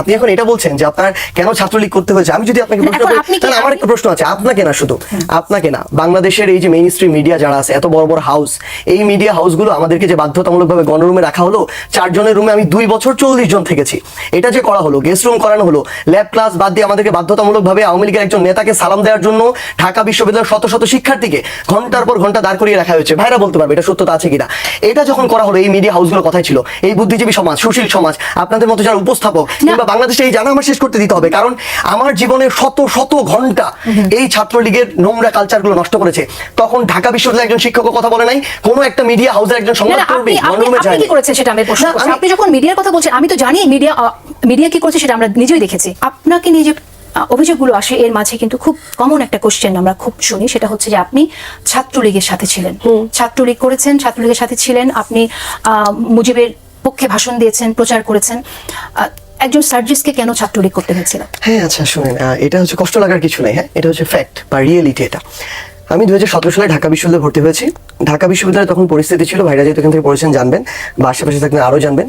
আপনি এখন এটা বলছেন যে আপনার কেন ছাত্রলীগ করতে হয়েছে? আমি যদি আপনাকে প্রশ্ন করি তাহলে আমার একটা প্রশ্ন আছে। আপনাকে না শুধু আপনাকে না বাংলাদেশের এই যে মেইন স্ট্রিম মিডিয়া যারা আছে এত বড় বড় হাউস এই মিডিয়া হাউসগুলো আমাদেরকে যে বাধ্যতামূলকভাবে গণরুমে রাখা হলো চারজনের রুমে আমি দুই বছর চল্লিশ জন থেকেছি। এটা যে করা হলো গেস্ট রুম করানো হলো ল্যাব ক্লাস বাদ দিয়ে আমাদেরকে বাধ্যতামূলকভাবে আওয়ামী লীগের একজন নেতাকে সালাম দেওয়ার জন্য ঢাকা বিশ্ববিদ্যালয়ের শত শত শিক্ষার্থীকে ঘণ্টার পর ঘণ্টা দাঁড় করিয়ে রাখা হয়েছে। ভাইরা বলতে পারবে এটা সত্যতা আছে কিনা? এটা যখন করা হলো এই মিডিয়া হাউসগুলোর কথাই ছিল? এই বুদ্ধিজীবী সমাজ সুশীল সমাজ আপনাদের মতো যারা উপস্থাপক কিংবা বাংলাদেশে এই জানা আমার শেষ করতে দিতে হবে। কারণ আমার জীবনের শত শত ঘণ্টা এই ছাত্রলীগের নোংরা কালচারগুলো নষ্ট করেছে। তখন ঢাকা বিশ্ববিদ্যালয়ের একজন শিক্ষক কথা বলে নাই কোনো একটা মিডিয়া হাউসের একজন সংবাদ কর্মী যায়নি। কি করেছেন সেটা আমি প্রশ্ন করছি। আপনি যখন মিডিয়ার কথা বলছেন আমি তো জানি মিডিয়া মিডিয়া কি করছে সেটা আমরা নিজেই দেখেছি। আপনাকে নিয়ে যে আহ, অভিযোগগুলো আসে এর মাঝে কিন্তু খুব কমন একটা কোশ্চেন আমরা খুব শুনি সেটা হচ্ছে যে আপনি ছাত্রলীগের সাথে ছিলেন। ছাত্রলীগ করেছেন ছাত্রলীগের সাথে ছিলেন আপনি আহ, মুজিবের পক্ষে ভাষণ দিয়েছেন প্রচার করেছেন। একজন সার্জিসকে কেন ছাত্রলীগ করতে হয়েছিল? হ্যাঁ আচ্ছা শুনেন এটা হচ্ছে কষ্ট লাগার কিছু নেই হ্যাঁ? এটা হচ্ছে ফ্যাক্ট বা রিয়েলিটি এটা। আমি দুই হাজার সালে ঢাকা বিশ্ববিদ্যালয়ে ভর্তি হয়েছি। ঢাকা বিশ্ববিদ্যালয়ে তখন পরিস্থিতি ছিল, ভাইরা যেহেতু এখান থেকে পড়েছেন জানবেন, বা আশেপাশে থাকলে আরও জানবেন।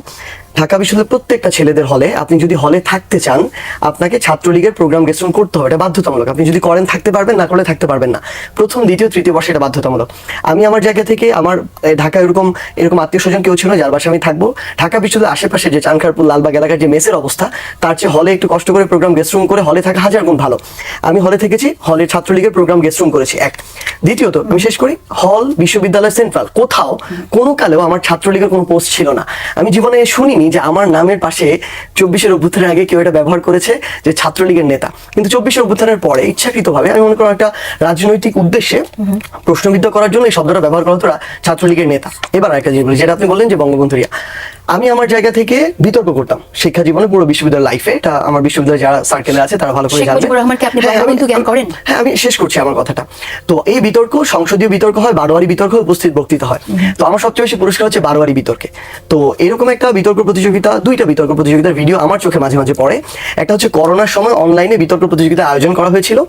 ঢাকা বিশ্ববিদ্যালয়ের প্রত্যেকটা ছেলেদের হলে আপনি যদি হলে থাকতে চান আপনাকে ছাত্রলীগের প্রোগ্রাম গেস্টন করতে হবে। এটা বাধ্যতামূলক। আপনি যদি করেন থাকতে পারবেন না করলে থাকতে পারবেন না। প্রথম দ্বিতীয় তৃতীয় বর্ষে এটা বাধ্যতামূলক। আমি আমার জায়গা থেকে আমার ঢাকা এরকম এরকম আত্মীয় স্বজন কেউ ছিল না, যার বাসায় আমি থাকব। ঢাকা বিশ্ববিদ্যালয়ের আশেপাশে যে চানখারপুর লালবাগ এলাকার যে মেসের অবস্থা তার চেয়ে হলে একটু কষ্ট করে প্রোগ্রাম গেস্ট রুম করে হলে থাকা হাজার গুণ ভালো। আমি হলে থেকেছি হলের ছাত্রলীগের প্রোগ্রাম গেস্ট রুম করেছি এক। দ্বিতীয়ত আমি শেষ করি হল বিশ্ববিদ্যালয় সেন্ট্রাল কোথাও কোনো কালেও আমার ছাত্রলীগের কোনো পোস্ট ছিল না। আমি জীবনে শুনিনি যে আমার নামের পাশে চব্বিশের অভ্যুত্থানের আগে কেউ এটা ব্যবহার করেছে যে ছাত্রলীগের নেতা। কিন্তু চব্বিশের অভ্যুত্থানের পরে ইচ্ছাকৃতভাবে আমি মনে করি একটা রাজনৈতিক উদ্দেশ্যে প্রশ্নবিদ্ধ করার জন্য এই শব্দটা ব্যবহার করা হতো রা- ছাত্রলীগের নেতা। এবার একটা জিনিস বলি যেটা আপনি বললেন যে বঙ্গবন্ধুরিয়া আমি আমার জায়গা থেকে বিতর্ক করতাম শিক্ষা জীবনে পুরো বিশ্ববিদ্যালয় লাইফে এটা আমার বিশ্ববিদ্যালয় যারা সার্কেলে আছে তারা ভালো করে আপনি হ্যাঁ, আমি- বঙ্গবন্ধু হ্যাঁ আমি শেষ করছি আমার কথাটা। তো এই বিতর্ক সংসদীয় বিতর্ক হয় বারোয়ারি বিতর্ক উপস্থিত বক্তৃতা হয়। তো আমার সবচেয়ে বেশি পুরস্কার হচ্ছে বারোয়ারি বিতর্কে। তো এরকম একটা বিতর্ক প্রতিযোগিতা দুইটা বিতর্ক প্রতিযোগিতার ভিডিও আমার চোখে মাঝে মাঝে পড়ে। একটা হচ্ছে করোনার সময় অনলাইনে বিতর্ক প্রতিযোগিতা আয়োজন করা হয়েছিল।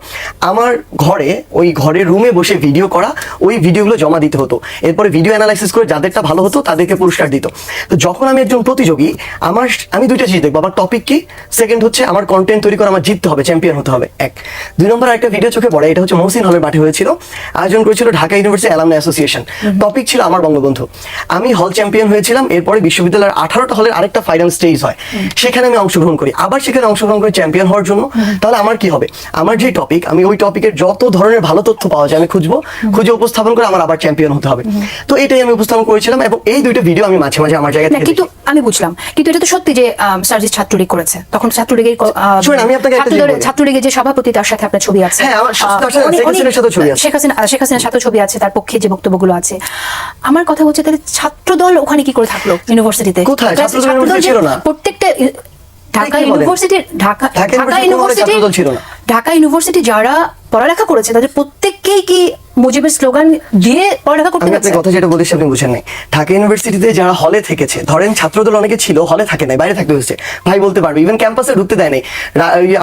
আমার ঘরে ওই ঘরের রুমে বসে ভিডিও করা ওই ভিডিওগুলো জমা দিতে হতো। এরপরে ভিডিও অ্যানালাইসিস করে যাদেরটা ভালো হতো তাদেরকে পুরস্কার দিত। তো যখন আমি একজন প্রতিযোগী আমার আমি দুইটা জিনিস দেখব। আমার টপিক কি? সেকেন্ড হচ্ছে আমার কন্টেন্ট তৈরি করে আমার জিততে হবে চ্যাম্পিয়ন হতে হবে। এক। দুই নম্বর একটা ভিডিও চোখে পড়ে এটা হচ্ছে মহসিন হলের মাঠে হয়েছিল। আয়োজন করেছিল Dhaka university alumni association topic ছিল আমার বঙ্গবন্ধু। আমি হল চ্যাম্পিয়ন হয়েছিলাম এরপরে বিশ্ববিদ্যালয়ের আঠারোটা হলের আরেকটা ফাইনাল স্টেজ হয়। সেখানে আমি অংশগ্রহণ করি। আবার সেখানে অংশগ্রহণ করি চ্যাম্পিয়ন হওয়ার জন্য। তাহলে আমার কি হবে? আমার যে টপিক আমি ওই টপিকের যত ধরনের ভালো তথ্য পাওয়া যায় আমি খুঁজবো। খুঁজে উপস্থাপন করে আমার আবার চ্যাম্পিয়ন হতে হবে। তো এটাই আমি উপস্থাপন করেছিলাম এবং এই দুইটা ভিডিও আমি মাঝে মাঝে আমার জায়গা থেকে কিন্তু আমি বুঝলাম। কিন্তু এটা তো সত্যি যে সার্জিস ছাত্রলীগ করেছে। তখন ছাত্রলীগের শুনুন, আমি আপনাকে একটা ছাত্রলীগের যে সভাপতি তার সাথে আপনার ছবি আছে। হ্যাঁ, আমার সাথে- ছবি আছে। শেখ হাসিনা শেখ হাসিনার সাথে ছবি আছে তার পক্ষে যে বক্তব্যগুলো আছে। আমার কথা হচ্ছে তাহলে ছাত্রদল ওখানে কি করে থাকল? ইউনিভার্সিটিতে কোথায়? ছাত্রদল ছাত্রদল ইউনিভার্সিটি ছিল না। প্রত্যেকটা ঢাকা ঢাকা ঢাকা ঢাকা ইউনিভার্সিটি। ঢাকা ইউনিভার্সিটি যারা পড়ালেখা করেছে তাদের প্রত্যেককেই কি মুজিবের স্লোগান দিয়ে পড়ালেখা করতে কথা যেটা আপনি বুঝেন নাই। ঢাকা ইউনিভার্সিটিতে যারা হলে থেকেছে ধরেন ছাত্রদল অনেকে ছিল হলে থাকে নাই বাইরে থাকতে হয়েছে ভাই বলতে পারবে ইভেন ক্যাম্পাসে ঢুকতে দেয় নাই।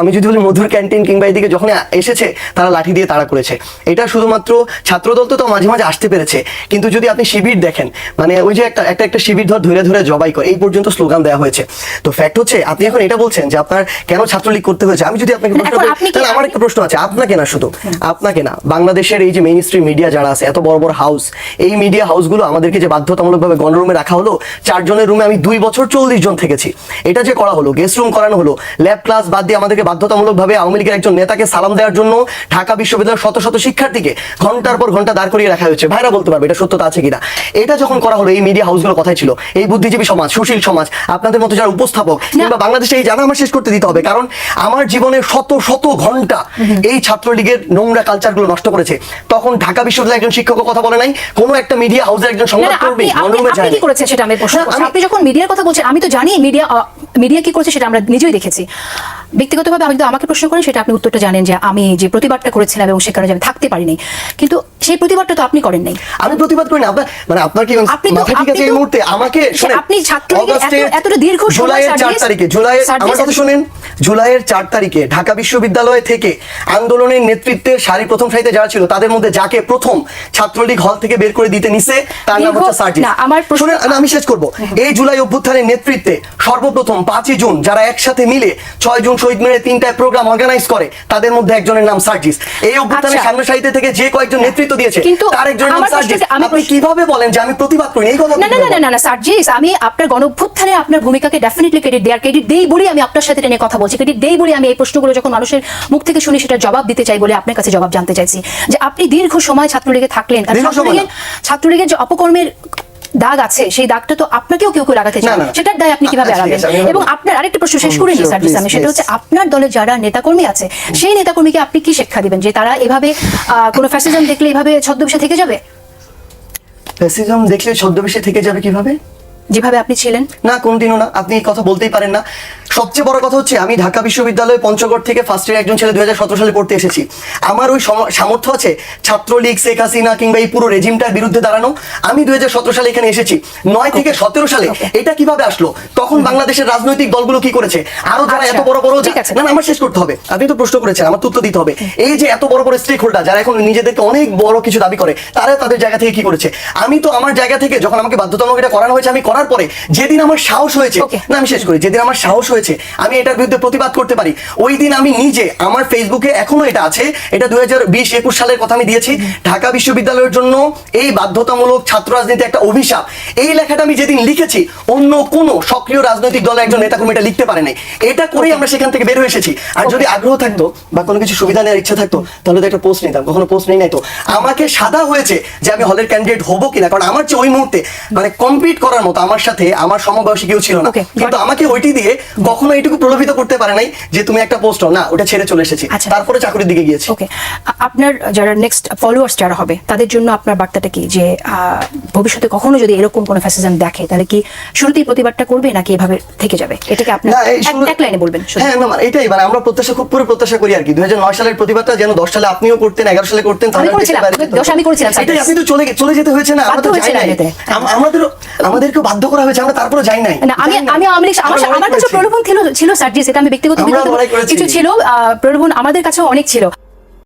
আমি যদি বলি মধুর ক্যান্টিন কিংবা এদিকে যখন এসেছে তারা লাঠি দিয়ে তাড়া করেছে। এটা শুধুমাত্র ছাত্রদল তো তো মাঝে মাঝে আসতে পেরেছে কিন্তু যদি আপনি শিবির দেখেন মানে ওই যে একটা একটা একটা শিবির ধর ধরে ধরে জবাই করে এই পর্যন্ত স্লোগান দেওয়া হয়েছে। তো ফ্যাক্ট হচ্ছে আপনি এখন এটা বলছেন যে আপনার কেন ছাত্রলীগ করতে হয়েছে? আমি যদি আপনাকে প্রশ্ন করি তাহলে আমার একটা প্রশ্ন আছে আপনাকে না শুধু আপনাকে না বাংলাদেশের এই যে মেইন স্ট্রিম মিডিয়া যারা আছে এত বড় বড় হাউস এই মিডিয়া হাউসগুলো আমাদেরকে যে বাধ্যতামূলকভাবে গণরুমে রাখা হলো চারজনের রুমে আমি দুই বছর চল্লিশ জন থেকেছি। এটা যে করা হলো গেস্ট রুম করানো হলো ল্যাব ক্লাস বাদ দিয়ে আমাদেরকে বাধ্যতামূলকভাবে আওয়ামী লীগের একজন নেতাকে সালাম দেওয়ার জন্য ঢাকা বিশ্ববিদ্যালয়ের শত শত শিক্ষার্থীকে ঘণ্টার পর ঘণ্টা দাঁড় করিয়ে রাখা হয়েছে। ভাইরা বলতে পারবে এটা সত্যতা আছে কিনা। এটা যখন করা হলো এই মিডিয়া হাউসগুলোর কথাই ছিল। এই বুদ্ধিজীবী সমাজ সুশীল সমাজ আপনাদের মতো যারা উপস্থাপক কিংবা বাংলাদেশে এই জানা আমার শেষ করতে দিতে হবে কারণ আমার জীবনের শত শত ঘণ্টা এই ছাত্রলীগের নোংরা কালচারগুলো নষ্ট করেছে। তখন ঢাকা বিশ্ববিদ্যালয়ের একজন শিক্ষক কথা বলে নাই কোন একটা মিডিয়া হাউসের একজন সংবাদকর্মী আপনি যায়নি। কি করেছেন সেটা? আমি প্রশ্ন করছি। আপনি যখন মিডিয়ার কথা বলছেন আমি তো জানি মিডিয়া মিডিয়া কি করেছে সেটা আমরা নিজেই দেখেছি। ব্যক্তিগতভাবে আমি তো আমাকে প্রশ্ন করেন সেটা আপনি উত্তরটা জানেন যে আমি যে প্রতিবাদটা করেছিলাম এবং সেখানে আমি থাকতে পারিনি। কিন্তু সেই প্রতিবাদটা তো আপনি করেন নাই। আমি প্রতিবাদ করি না মানে আপনার কি আপনি তো- মাথা ঠিক আছে এই মুহূর্তে? আমাকে সে আপনি এত- এতটা দীর্ঘ সময় জুলাইয়ের চার তারিখে জুলাই আমার কথা শুনেন জুলাইয়ের চার তারিখে ঢাকা বিশ্ববিদ্যালয় থেকে আন্দোলনের নেতৃত্বে সারি প্রথম সারিতে যারা ছিল তাদের মধ্যে যাকে প্রথম ছাত্রলীগ হল থেকে বের করে দিতে নিছে তার নাম হচ্ছে সার্জিস। না, আমার প্রশ্ন- শুনেন, আমি শেষ করব। এই জুলাই অভ্যুত্থানের নেতৃত্বে সর্বপ্রথম পাঁচই জুন যারা একসাথে মিলে ছয় জুন শহীদ মিলে তিনটায় প্রোগ্রাম অর্গানাইজ করে তাদের মধ্যে একজনের নাম সার্জিস এই অভ্যুত্থানের আচ্ছা। সামনে সারিতে থেকে যে কয়েকজন নেতৃত্ব দিয়েছে তার একজনের নাম সার্জিস আপনি কীভাবে বলেন যে আমি প্রতিবাদ করি? এই কথা না না না না না সার্জিস আমি আপনার গণঅভ্যুত্থানে আপনার ভূমিকাকে ডেফিনেটলি ক্রেডিট দেওয়ার ক্রেডিট দেই বলেই আমি আপনার সাথে নিয়ে কথা বলছি। ক্রেডিট দেই বলে আমি এই প্রশ্নগুলো যখন মানুষের মুখ থেকে শুনি সেটা জবাব দিতে চাই বলে আপনার কাছে জবাব জানতে চাইছি। যে আপনি দীর্ঘ সময় ছাত্রলীগে থাকলেন তার ছাত্রলীগের ছাত্রলীগের যে অপকর্মের দাগ আছে সেই দাগটা তো আপনাকেও কেউ কেউ লাগাতে চায়। না, না। সেটার দায় আপনি কীভাবে আচ্ছা, এড়াবেন এবং আপনার আরেকটা প্রশ্ন শেষ করে নিই সার্ভিস আমি সেটা হচ্ছে আপনার দলের যারা নেতাকর্মী আছে সেই নেতাকর্মীকে আপনি কি শিক্ষা দিবেন? যে তারা এভাবে আহ, কোনো ফ্যাসিজম দেখলে এভাবে ছদ্মবেশে থেকে যাবে? ফ্যাসিজম দেখলে ছদ্মবেশে থেকে যাবে কীভাবে? যেভাবে আপনি ছিলেন? না কোনদিনও না। আপনি এই কথা বলতেই পারেন না। সবচেয়ে বড় কথা হচ্ছে আমি ঢাকা বিশ্ববিদ্যালয়ে পঞ্চগড় থেকে ফার্স্ট ইয়ার একজন ছেলে দুই সালে পড়তে এসেছি। আমার ওই সামর্থ্য আছে ছাত্রলীগ শেখ হাসিনা কিংবা এই পুরো রেজিমটার বিরুদ্ধে দাঁড়ানো। আমি দুই সালে এখানে এসেছি। নয় থেকে সতেরো সালে এটা কীভাবে আসলো? তখন বাংলাদেশের রাজনৈতিক দলগুলো কি করেছে? আরও যারা এত আচ্ছা, বড় বড় ঠিক না না আমার শেষ করতে হবে। আপনি তো প্রশ্ন করেছেন আমার উত্তর দিতে হবে। এই যে এত বড় বড় স্টেক হোল্ডার যারা এখন নিজেদেরকে অনেক বড় কিছু দাবি করে তারা তাদের জায়গা থেকে কি করেছে? আমি তো আমার জায়গা থেকে যখন আমাকে বাধ্যতামূলক এটা করানো হয়েছে আমি করার পরে যেদিন আমার সাহস হয়েছে না আমি শেষ করি যেদিন আমার সাহস হয়েছে আমি এটার বিরুদ্ধে প্রতিবাদ করতে পারি ওই দিন আমি নিজে আমার ফেসবুকে এখনও এটা আছে এটা দুই হাজার বিশ একুশ সালের কথা আমি দিয়েছি ঢাকা বিশ্ববিদ্যালয়ের জন্য এই বাধ্যতামূলক ছাত্র রাজনীতি একটা অভিশাপ। এই লেখাটা আমি যেদিন লিখেছি অন্য কোনো সক্রিয় রাজনৈতিক দলের একজন নেতা এটা লিখতে পারে নাই। এটা করেই আমরা সেখান থেকে বের হয়ে এসেছি। আর যদি আগ্রহ থাকতো বা কোনো কিছু সুবিধা নেওয়ার ইচ্ছা থাকতো তাহলে তো একটা পোস্ট নিতাম কখনো পোস্ট নেই নাই তো। আমাকে সাদা হয়েছে যে আমি হলের ক্যান্ডিডেট হব কিনা কারণ আমার চেয়ে ওই মুহূর্তে মানে কমপ্লিট করার মতো আমার সাথে আমার সমবয়সী কেউ ছিল না। কিন্তু আমাকে ওইটি দিয়ে কখনো এইটুকু প্রলোভিত করতে পারে নাই যে তুমি একটা পোস্ট না ওটা ছেড়ে চলে এসেছি। আচ্ছা। তারপরে চাকরির দিকে গিয়েছি। ওকে আপনার যারা নেক্সট ফলোয়ার্স যারা হবে তাদের জন্য আপনার বার্তাটা কি? যে ভবিষ্যতে কখনো যদি এরকম কোনো ফ্যাসিজম দেখে তাহলে কি শুরুতেই প্রতিবাদটা করবে নাকি এভাবে থেকে যাবে? এটাকে আপনার না এই এক- লাইনে বলবেন হ্যাঁ না এটাই মানে আমরা প্রত্যাশা খুব পুরো প্রত্যাশা করি আর কি। দুই সালের প্রতিবাদটা যেন দশ সালে আপনিও করতেন এগারো সালে করতেন তাহলে করেছিলাম, আমি করেছিলাম, এটাই আপনি তো চলে চলে যেতে হয়েছে না আমরা তো যাই নাই। যেতে। আমাদেরও আমাদেরকে বাধ্য করা হয়েছে আমরা তারপরে যাই নাই না আমি আমি আওয়ামী লীগ আমার আমার কাছে। প্রলোভন ছিল ছিল স্যার জি সেটা আমি ব্যক্তিগত। কিছু ছিল আহ, প্রলোভন আমাদের কাছে অনেক ছিল